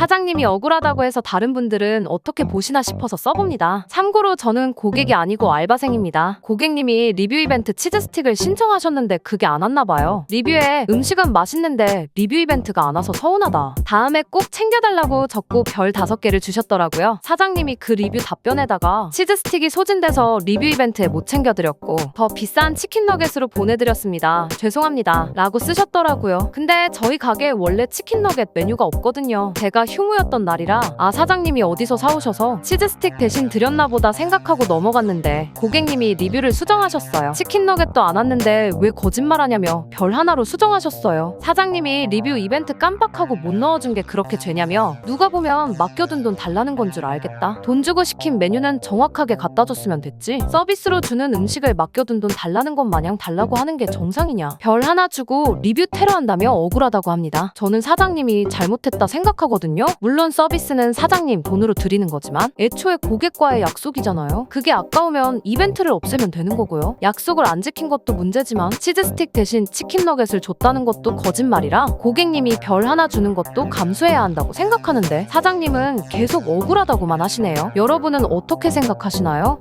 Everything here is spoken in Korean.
사장님이 억울하다고 해서 다른 분들은 어떻게 보시나 싶어서 써봅니다. 참고로 저는 고객이 아니고 알바생입니다. 고객님이 리뷰 이벤트 치즈 스틱을 신청하셨는데 그게 안 왔나 봐요. 리뷰에 음식은 맛있는데 리뷰 이벤트가 안 와서 서운하다. 다음에 꼭 챙겨달라고 적고 별 다섯 개를 주셨더라고요. 사장님이 그 리뷰 답변에다가 치즈 스틱이 소진돼서 리뷰 이벤트에 못 챙겨드렸고 더 비싼 치킨 너겟으로 보내드렸습니다. 죄송합니다. 라고 쓰셨더라고요. 근데 저희 가게에 원래 치킨 너겟 메뉴가 없거든요. 제가 휴무였던 날이라 아 사장님이 어디서 사오셔서 치즈 스틱 대신 드렸나 보다 생각하고 넘어갔는데 고객님이 리뷰를 수정하셨어요. 치킨 너겟도 안 왔는데 왜 거짓말하냐며 별 하나로 수정하셨어요. 사장님이 리뷰 이벤트 깜빡하고 못 넣어준 게 그렇게 죄냐며 누가 보면 맡겨둔 돈 달라는 건 줄 알겠다. 돈 주고 시킨 메뉴는 정확하게 갖다 줬으면 됐지. 서비스로 주는 음식을 맡겨둔 돈 달라는 것 마냥 달라고 하는 게 정상이냐. 별 하나 주고 리뷰 테러한다며 억울하다고 합니다. 저는 사장님이 잘못했다 생각하거든요. 물론 서비스는 사장님 돈으로 드리는 거지만 애초에 고객과의 약속이잖아요. 그게 아까우면 이벤트를 없애면 되는 거고요. 약속을 안 지킨 것도 문제지만 치즈 스틱 대신 치킨 너겟을 줬다는 것도 거짓말이라 고객님이 별 하나 주는 것도 감수해야 한다고 생각하는데 사장님은 계속 억울하다고만 하시네요. 여러분은 어떻게 생각하시나요?